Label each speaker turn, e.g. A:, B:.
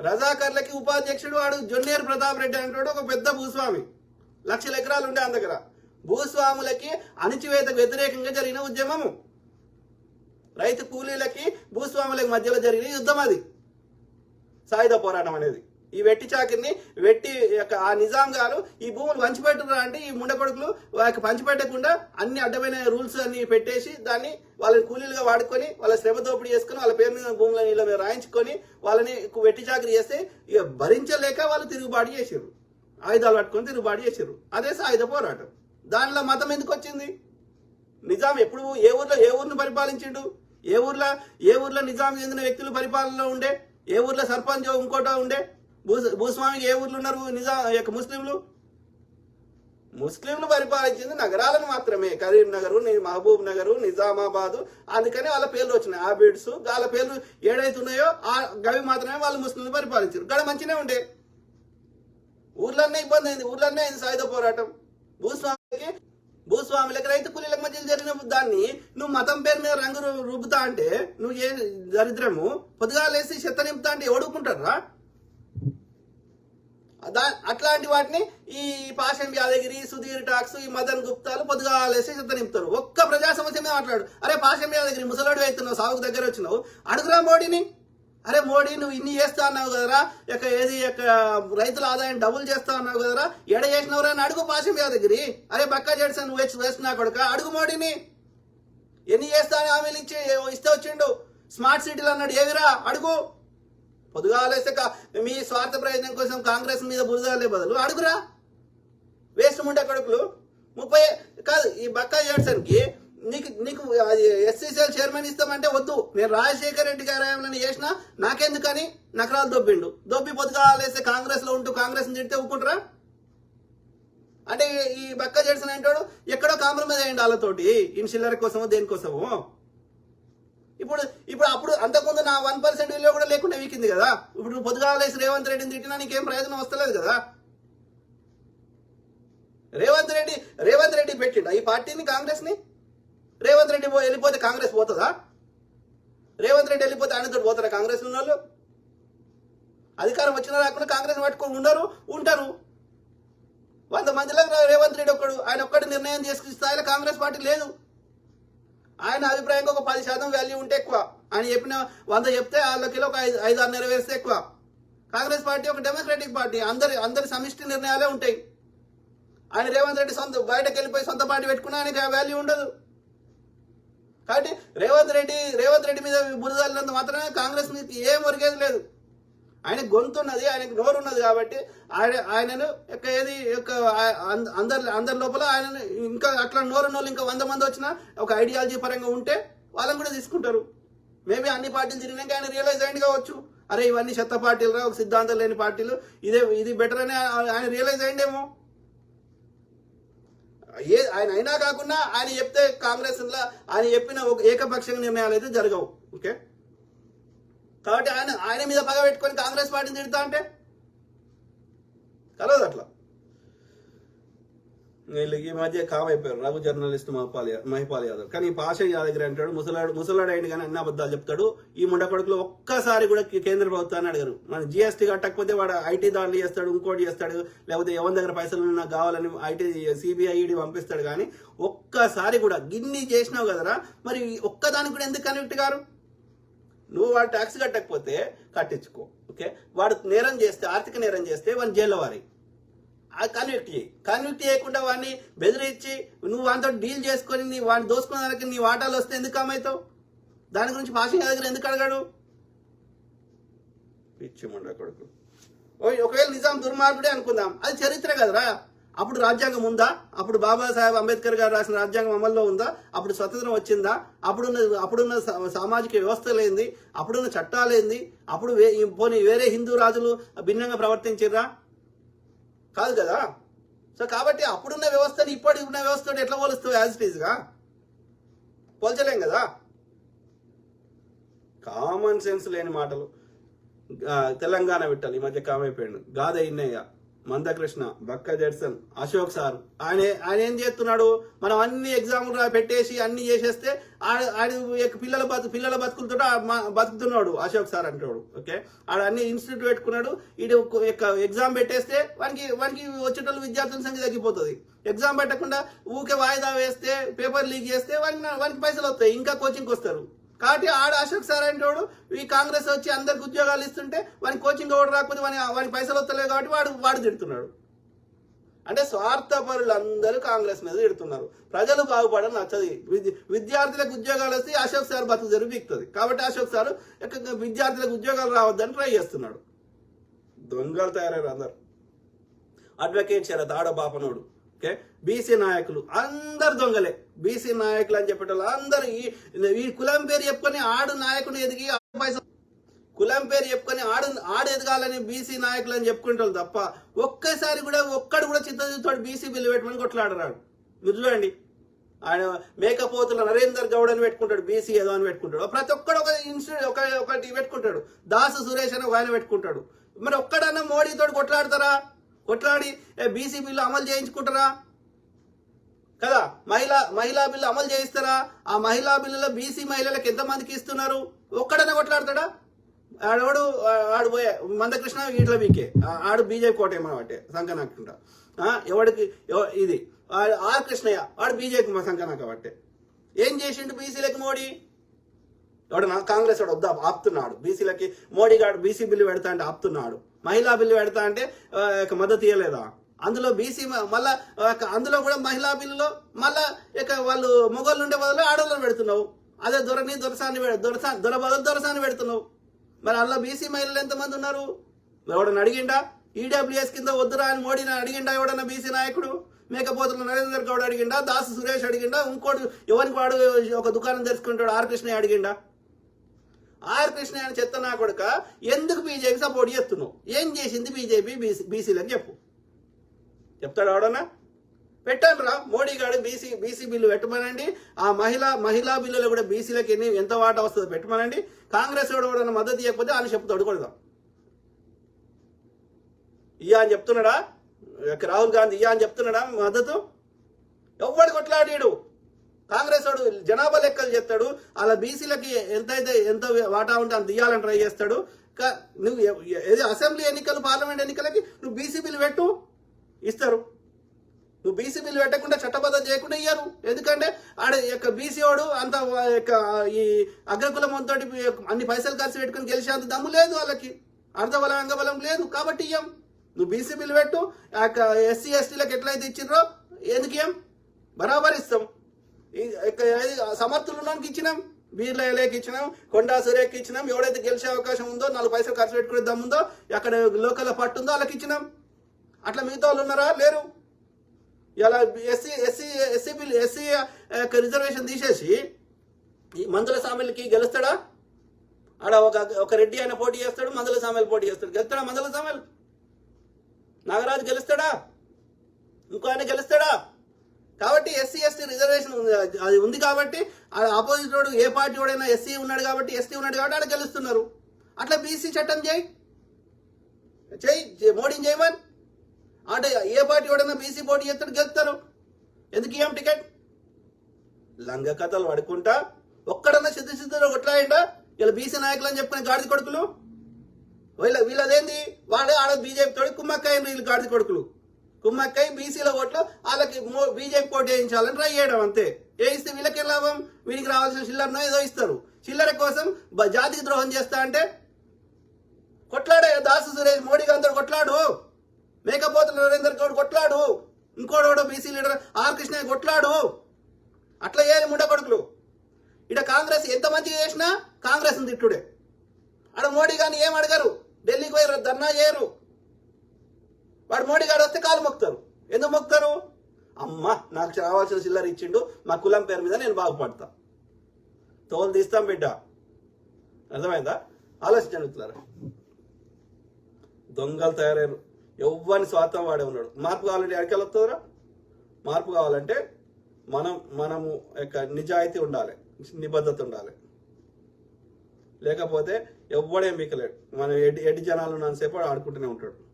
A: రజాకర్లకి ఉపాధ్యక్షుడు వాడు జొన్నేరు ప్రతాప్ రెడ్డి అంటాడు ఒక పెద్ద భూస్వామి. లక్షల ఎకరాలు ఉండే ఆయన దగ్గర. భూస్వాములకి అణిచివేతకు వ్యతిరేకంగా జరిగిన ఉద్యమము. రైతు కూలీలకి భూస్వాములకి మధ్యలో జరిగిన యుద్ధం అది. సాయుధ పోరాటం అనేది. ఈ వెట్టి చాకిరిని వెట్టి యొక్క ఆ నిజాం గారు ఈ భూములు పంచిపెట్టురా అంటే ఈ ముండకొడుకులు వాళ్ళకి పంచిపెట్టకుండా అన్ని అడ్డమైన రూల్స్ అన్ని పెట్టేసి దాన్ని వాళ్ళని కూలీలుగా వాడుకొని వాళ్ళ శ్రమ దోపిడీ చేసుకొని వాళ్ళ పేరు మీద భూములను ఇలా రాయించుకొని వాళ్ళని వెట్టి చాకరీ చేస్తే ఇక భరించలేక వాళ్ళు తిరుగుబాటు చేసారు ఆయుధాలు పట్టుకొని తిరుగుబాటు చేసారు అదే సాయుధ పోరాటం. దానిలో మతం ఎందుకు వచ్చింది? నిజాం ఎప్పుడు ఏ ఊర్లో ఏ ఊరిని పరిపాలించిండు? ఏ ఊర్లో ఏ ఊర్లో నిజాం చెందిన వ్యక్తులు పరిపాలనలో ఉండే? ఏ ఊర్లో సర్పంచ్ ఇంకోటో ఉండే? భూస్ భూస్వామికి ఏ ఊర్లు ఉన్నారు? నిజాం యొక్క ముస్లింలు? ముస్లింలు పరిపాలించింది నగరాలను మాత్రమే. కరీంనగర్ మహబూబ్ నగర్ నిజామాబాద్. అందుకని వాళ్ళ పేర్లు వచ్చినాయి. ఆబిడ్స్. వాళ్ళ పేర్లు ఏడైతే ఉన్నాయో ఆ గవి మాత్రమే వాళ్ళు ముస్లింలు పరిపాలించారు. గడ మంచినే ఉండే. ఊర్లన్నీ ఇబ్బంది అయింది. ఊర్లన్నీ అయింది సాయుధ పోరాటం. భూస్వామికి భూస్వాములకి రైతు కూలీలకు మధ్య జరిగిన దాన్ని నువ్వు మతం పేరు మీద రంగు రుబ్బుతా అంటే నువ్వు ఏ దరిద్రము? పొద్దుగా లేసి చెత్త నింపుతా అంటే ఎవడుకుంటారా దా అట్లాంటి వాటిని ఈ పాషన్ యాదగిరి సుధీర్ టాక్స్ ఈ మదన్ గుప్తాలు పొద్దుగాలేసి చెత్త నింపుతారు. ఒక్క ప్రజా సమస్య మీద మాట్లాడు. అరే పాషన్ యాదగిరి ముసలాడు అవుతున్నావు సాగుకు దగ్గర వచ్చినావు. అడుగురా మోడీని. అరే మోడీ నువ్వు ఇన్ని చేస్తా అన్నావు కదరా. యొక్క ఏది యొక్క రైతుల ఆదాయం డబుల్ చేస్తా అన్నావు కదరా. ఎడ చేసినవరా అని అడుగు పాశం యాదగిరి. అరే బక్కా జడ్సన్ నువ్వు వచ్చి వేస్తున్నా కొడుక అడుగు మోడీని. ఎన్ని చేస్తా అని హామీలు ఇచ్చి ఇస్తే వచ్చిండు. స్మార్ట్ సిటీలు అన్నాడు ఏవిరా అడుగు. పొద్దుగాలేస్తే కా- మీ స్వార్థ ప్రయోజనం కోసం కాంగ్రెస్ మీద బురదాలే బదులు అడుగురా. వేస్ట్ ఉంటే కొడుకులు. ముప్పై కాదు ఈ బక్కా జడ్సన్కి నీకు నీకు ఎస్సీసీఎల్ చైర్మన్ ఇస్తామంటే వద్దు. నేను రాజశేఖర రెడ్డి గారి హయాంలో చేసిన నాకెందుకని నకరాలు దొబ్బిండు. దొబ్బి పొద్దుగాలేస్తే కాంగ్రెస్లో ఉంటూ కాంగ్రెస్ని తిడితే ఒప్పుకుంటారా అంటే ఈ- బక్క చేసిన ఏంటాడు? ఎక్కడో కాంప్రమైజ్ అయ్యండి వాళ్ళతోటి. ఇన్షిల్లర్ కోసమో దేనికోసమో. ఇప్పుడు ఇప్పుడు అప్పుడు అంతకుముందు నా వన్ పర్సెంట్ విలువ కూడా లేకుండా వీకింది కదా. ఇప్పుడు నువ్వు పొద్దుగాల లేసి రేవంత్ రెడ్డిని తిట్టినా నీకేం ప్రయోజనం వస్తలేదు కదా? రేవంత్ రెడ్డి రేవంత్ రెడ్డి పెట్టిండా ఈ పార్టీని కాంగ్రెస్ని రేవంత్ రెడ్డి పో- వెళ్ళిపోతే కాంగ్రెస్ పోతుందా? రేవంత్ రెడ్డి వెళ్ళిపోతే ఆయనతో పోతారా కాంగ్రెస్ ఉన్న వాళ్ళు? అధికారం వచ్చినా రాకుండా కాంగ్రెస్ పట్టుకొని ఉండరు ఉంటారు. వంద మందిలో రేవంత్ రెడ్డి ఒక్కడు ఆయన ఒక్కటి నిర్ణయం చేసుకునే స్థాయిలో కాంగ్రెస్ పార్టీ లేదు. ఆయన అభిప్రాయంగా ఒక పది శాతం వాల్యూ ఉంటే ఎక్కువ. ఆయన చెప్పిన వంద చెప్తే వాళ్ళకి ఒక ఐదు ఐదు ఆరు నెరవేరిస్తే ఎక్కువ. కాంగ్రెస్ పార్టీ ఒక డెమోక్రటిక్ పార్టీ అందరి అందరి సమిష్టి నిర్ణయాలే ఉంటాయి. ఆయన రేవంత్ రెడ్డి సొంత బయటకు వెళ్ళిపోయి సొంత పార్టీ పెట్టుకున్నా ఆయనకి ఆ వాల్యూ ఉండదు. కాబట్టి రేవంత్ రెడ్డి రేవంత్ రెడ్డి మీద బురదల్లినంత మాత్రమే కాంగ్రెస్ మీద ఏం ఒరిగేది లేదు. ఆయన గొంతు ఉన్నది ఆయనకు నోరు ఉన్నది కాబట్టి ఆయన ఆయనను యొక్క ఏది యొక్క అందరి అందరి లోపల ఆయన ఇంకా అట్లా నోరు నోళ్ళు ఇంకా వంద మంది వచ్చినా ఒక ఐడియాలజీ పరంగా ఉంటే వాళ్ళని కూడా తీసుకుంటారు. మేబీ అన్ని పార్టీలు తిరిగినాక ఆయన రియలైజ్ అయింది కావచ్చు. అరే ఇవన్నీ చెత్త పార్టీలు రా ఒక సిద్ధాంతం లేని పార్టీలు. ఇదే ఇది బెటర్ అని ఆయన రియలైజ్ అయిందేమో ఏ ఆయన అయినా కాకుండా ఆయన చెప్తే కాంగ్రెస్ ఆయన చెప్పిన ఒక ఏకపక్షంగా నిర్ణయాలు అయితే జరగవు. ఓకే కాబట్టి ఆయన ఆయన మీద పగ పెట్టుకొని కాంగ్రెస్ పార్టీని తిడతా అంటే? కలదు అట్లా. వీళ్ళు ఈ మధ్య కామ్ అయిపోయారు. రఘు జర్నలిస్ట్ మహిపాల్ మహిపాల్ యాదవ్. కానీ ఈ పాష యాదగిరి అంటాడు ముసలాడు ముసలాడు అయింది కానీ అన్ని అబద్ధాలు చెప్తాడు. ఈ ముండ కొడుకులు ఒక్కసారి కూడా కేంద్ర ప్రభుత్వాన్ని అడిగారు. మన జిఎస్టీ కట్టకపోతే వాడు ఐటీ దాడులు చేస్తాడు ఇంకోటి చేస్తాడు. లేకపోతే ఎవరి దగ్గర పైసలు నాకు కావాలని ఐటీ సిబిఐ ఈడీ పంపిస్తాడు కానీ ఒక్కసారి కూడా గిన్ని చేసినావు కదరా? మరి ఒక్కదానికి కూడా ఎందుకు కనెక్ట్ గారు నువ్వు వాడు ట్యాక్స్ కట్టకపోతే కట్టించుకో ఓకే వాడు నేరం చేస్తే ఆర్థిక నేరం చేస్తే వాడిని జైల్లో వారి. కన్విక్ట్ చేయి. కన్విక్ట్ చేయకుండా వాడిని బెదిరించి నువ్వు వాడితో డీల్ చేసుకొని నీ వాడిని దోసుకున్న దానికి నీ వాటాలు వస్తే ఎందుకు కమ్మైతావు దాని గురించి పాసింగ్ దగ్గర ఎందుకు అడగాడు? పిచ్చి ముండ కొడుకు ఓ- ఒకవేళ నిజాం దుర్మార్గుడే అనుకుందాం. అది చరిత్ర కదరా? అప్పుడు రాజ్యాంగం ఉందా? అప్పుడు బాబాసాహెబ్ అంబేద్కర్ గారు రాసిన రాజ్యాంగం అమల్లో ఉందా? అప్పుడు స్వతంత్రం వచ్చిందా? అప్పుడున్న అప్పుడున్న సా- సామాజిక వ్యవస్థలేంది అప్పుడున్న చట్టాలేంది అప్పుడు వే- పోనీ వేరే హిందూ రాజులు భిన్నంగా ప్రవర్తించిర్రా? కాదు కదా? సో కాబట్టి అప్పుడున్న వ్యవస్థని ఇప్పటి ఉన్న వ్యవస్థతో ఎట్లా పోలుస్తావు యాజ్ ఇట్ ఈజ్గా పోల్చలేం కదా? కామన్ సెన్స్ లేని మాటలు. తెలంగాణ విట్టాలి ఈ మధ్య కామైపోయాడు. గాథ మందకృష్ణ బక్క జడ్సన్ అశోక్ సార్. ఆయన ఆయన ఏం చేస్తున్నాడు? మనం అన్ని ఎగ్జామ్లు పెట్టేసి అన్ని చేసేస్తే ఆడ ఆడు పిల్లల బతు పిల్లల బతుకులతో బతుకుతున్నాడు అశోక్ సార్ అంటాడు ఓకే? ఆడ అన్ని ఇన్స్టిట్యూట్ పెట్టుకున్నాడు. ఇటు ఎగ్జామ్ పెట్టేస్తే వానికి వానికి వచ్చేటోళ్ళు విద్యార్థుల సంఖ్య తగ్గిపోతుంది. ఎగ్జామ్ పెట్టకుండా ఊకే వాయిదా వేస్తే పేపర్ లీక్ చేస్తే వానికి వానికి పైసలు వస్తాయి. ఇంకా కోచింగ్కి వస్తారు. కాబట్టి ఆడ అశోక్ సార్ అంటాడు ఈ కాంగ్రెస్ వచ్చి అందరికి ఉద్యోగాలు ఇస్తుంటే వాడి కోచింగ్ ఎవరు రాకపోతే వాని వాని పైసలు వస్తలేవు కాబట్టి వాడు వాడు తిడుతున్నాడు. అంటే స్వార్థపరులు అందరూ కాంగ్రెస్ మీద తిడుతున్నారు. ప్రజలు బాగుపడని నచ్చది. విద్య- విద్యార్థులకు ఉద్యోగాలు వస్తే అశోక్ సార్ బతుకు జరుగుతుంది కాబట్టి అశోక్ సార్ ఎక్క- విద్యార్థులకు ఉద్యోగాలు రావద్దని ట్రై చేస్తున్నాడు. దొంగలు తయారయ్యారు అందరు. అడ్వకేట్ శరత్ ఆడ బాపనోడు ఓకే? బీసీ నాయకులు అందరు దొంగలే. బీసీ నాయకులు అని చెప్పేటోళ్ళు అందరు ఈ ఈ కులం పేరు చెప్పుకొని ఆడు నాయకుడు ఎదిగి పైసలు కులం పేరు చెప్పుకొని ఆడు ఆడు ఎదగాలని బీసీ నాయకులు అని చెప్పుకుంటారు తప్ప ఒక్కసారి కూడా ఒక్కడు కూడా చిత్తశుద్ధితోటి బీసీ బిల్లు పెట్టమని కొట్లాడరాడు. మీరు చూడండి. ఆయన మేకపోతుల నరేందర్ గౌడ్ అని పెట్టుకుంటాడు బీసీ ఏదో అని పెట్టుకుంటాడు. ప్రతి ఒక్కడు ఒక ఇన్స్టిట్యూట్ ఒక ఒకటి పెట్టుకుంటాడు. దాసు సురేష్ అని ఒక ఆయన పెట్టుకుంటాడు. మరి ఒక్కడన్నా మోడీతో కొట్లాడతారా? కొట్లాడి బీసీ బిల్లు అమలు చేయించుకుంటారా? కదా? మహిళా మహిళా బిల్లు అమలు చేయిస్తారా? ఆ మహిళా బిల్లులో బీసీ మహిళలకు ఎంతమందికి ఇస్తున్నారు? ఒక్కడనే కొట్లాడతాడా? ఆడవాడు? ఆడు పోయే మందకృష్ణ వీటిలో వీకే. ఆడు బీజేపీ కోటే మనబట్టే సంకనాకుంటా. ఎవడికి ఎవ- ఇది ఆర్ కృష్ణయ్య వాడు బీజేపీ మా సంకనాక ఏం చేసిండు బీసీలకు మోడీ? ఎవడన్నా కాంగ్రెస్ వాడు వద్దా? ఆపుతున్నాడు. బీసీలకి మోడీ గారు బీసీ బిల్లు పెడతా అంటే ఆపుతున్నాడు. మహిళా బిల్లు పెడతా అంటే ఇక మద్దతు ఇవ్వలేదా అందులో బీసీ మళ్ళా అందులో కూడా మహిళా బిల్లులో మళ్ళా ఇక వాళ్ళు మొగోళ్ళు ఉండే బదులు ఆడవాళ్ళని పెడుతున్నావు. అదే దొరని దొరసాన్ని దొరసా దొర బదులు దొరసాన్ని పెడుతున్నావు. మరి అందులో బీసీ మహిళలు ఎంతమంది ఉన్నారు? ఎవడన్నా అడిగిండా? ఈడబ్ల్యూఎస్ కింద వద్దురా అని మోడీని అడిగిండా ఎవడన్నా బీసీ నాయకుడు? మేకపోతులు నరేందర్ గౌడ్ అడిగిండా? దాసు సురేష్ అడిగిండా? ఇంకోటి ఎవరికి వాడు ఒక దుకాణం తెరుచుకుంటాడు? ఆర్ కృష్ణ అడిగిండా? ఆర్ కృష్ణ అని చెత్త నా కొడుక ఎందుకు బీజేపీ సపోర్ట్ చేస్తున్నావు? ఏం చేసింది బీజేపీ బీసీ అని చెప్పు. చెప్తాడు ఆడనా పెట్టాను రా మోడీ గారు బీసీ బీసీ బిల్లు పెట్టమనండి. ఆ మహిళా మహిళా బిల్లులో కూడా బీసీలకు ఎన్ని ఎంత వాటా వస్తుందో పెట్టమనండి. కాంగ్రెస్ వాడు కూడా మద్దతు ఇవ్వకపోతే ఆయన చెప్తాడు కొడదాం. ఇయ్యా అని చెప్తున్నాడా? రాహుల్ గాంధీ ఇయ్యా అని చెప్తున్నాడా? మద్దతు? ఎవ్వడు కొట్లాడాడు? కాంగ్రెస్ వాడు జనాభా లెక్కలు చెప్తాడు అలా బీసీలకి ఎంతైతే ఎంత వాటా ఉంటే అంత ఇయ్యాలని ట్రై చేస్తాడు. నువ్వు ఏది అసెంబ్లీ ఎన్నికలు పార్లమెంట్ ఎన్నికలకి నువ్వు బీసీ బిల్లు పెట్టు ఇస్తారు. నువ్వు బీసీ బిల్లు పెట్టకుండా చట్టబద్ధం చేయకుండా ఇయ్యరు. ఎందుకంటే ఆడ యొక్క బీసీ వాడు అంత యొక్క ఈ అగ్రకులం తోటి అన్ని పైసలు ఖర్చు పెట్టుకుని గెలిచేంత దమ్ము లేదు వాళ్ళకి. అర్ధబలం అంగబలం లేదు. కాబట్టి ఇయ్యం. నువ్వు బీసీ బిల్లు పెట్టు ఆ యొక్క ఎస్సీ ఎస్టీలకు ఎట్లయితే ఇచ్చిండ్రో ఎందుకు బరాబర్ ఇస్తాం. సమర్థులు ఉన్నానికి ఇచ్చినాం బీర్ల ఎలేకి ఇచ్చినాం కొండా సూర్యకి ఇచ్చినాం ఎవడైతే గెలిచే అవకాశం ఉందో నాలుగు పైసలు ఖర్చు పెట్టుకునే దమ్ముందో అక్కడ లోకల్ పట్టు ఉందో వాళ్ళకి ఇచ్చినాం. అట్లా మిగతా వాళ్ళు ఉన్నారా? లేరు. ఇలా SC SC SC bill SC reservation తీసేసి ఈ మందుల సామెలకి గెలుస్తాడా? ఆడ ఒక ఒక రెడ్డి ఆయన పోటీ చేస్తాడు మందుల సామెలు పోటీ చేస్తాడు. గెలుస్తాడా మందుల సామెలు? నాగరాజు గెలుస్తాడా? ఇంకో ఆయన గెలుస్తాడా? కాబట్టి ఎస్సీ ఎస్టీ రిజర్వేషన్ ఉంది. అది ఉంది కాబట్టి ఆపోజిట్ వాడు ఏ పార్టీ వాడైనా ఎస్సీ ఉన్నాడు కాబట్టి ఎస్టీ ఉన్నాడు కాబట్టి ఆడ గెలుస్తున్నారు. అట్లా బీసీ చట్టం చేయి. చేయి. మోడీని చేయమని అంటే ఏ పార్టీ వాడైనా బీసీ పోటీ చేస్తాడు గెలుస్తారు. ఎందుకు ఏం టికెట్? లంగ కథలు పడుకుంటా. ఒక్కడన్నా సిద్ధ సిద్ధులు కొట్లాడిండా? ఇలా బీసీ నాయకులు అని చెప్పుకునే గాడిద కొడుకులు? వీళ్ళ వీళ్ళదేంది? వాడే ఆడ బీజేపీ తోడి కుమ్మక్కాయ వీళ్ళు గాడిద కొడుకులు. కుమ్మక్కై బీసీల ఓట్లు వాళ్ళకి బీజేపీ పోటీ వేయించాలని ట్రై చేయడం అంతే. వేయిస్తే వీళ్ళకి లాభం? వీరికి రావాల్సిన చిల్లరనో ఏదో ఇస్తారు. చిల్లర కోసం జాతికి ద్రోహం చేస్తా అంటే కొట్లాడే దాసు సురేష్ మోడీ గారితో కొట్లాడు. మేకపోతుల నరేందర్ గౌడ్ కొట్లాడు. ఇంకోడోడో బీసీ లీడర్ ఆర్ కృష్ణ కొట్లాడు. అట్లా చేయాలి ముండ కొడుకులు ఇక్కడ కాంగ్రెస్ ఎంత మంచి చేసినా కాంగ్రెస్ తిట్టుడే. ఆడ మోడీ గారిని ఏం అడగరు? ఢిల్లీకి పోయి ధర్నా చేయరు. వాడు మోడీ గారు వస్తే కాలు మొక్కుతారు. ఎందుకు మొక్కుతారు? అమ్మా నాకు రావాల్సిన చిల్లర ఇచ్చిండు మా కులం పేరు మీద నేను బాగుపడతా. తోలు తీస్తాం బిడ్డ. అర్థమైందా? ఆలోచించండి మిత్రులారా. దొంగలు తయారయ్యారు. ఎవ్వని స్వార్థం వాడే ఉన్నాడు. మార్పు కావాలంటే ఎక్కడికి వస్తుందిరా? మార్పు కావాలంటే మనం మనము యొక్క నిజాయితీ ఉండాలి. నిబద్ధత ఉండాలి. లేకపోతే ఎవ్వడే మీకలేడు మనం ఎడ్డి ఎడ్డి జనాలు ఉన్నంతసేపు ఆడుకుంటూనే ఉంటాడు.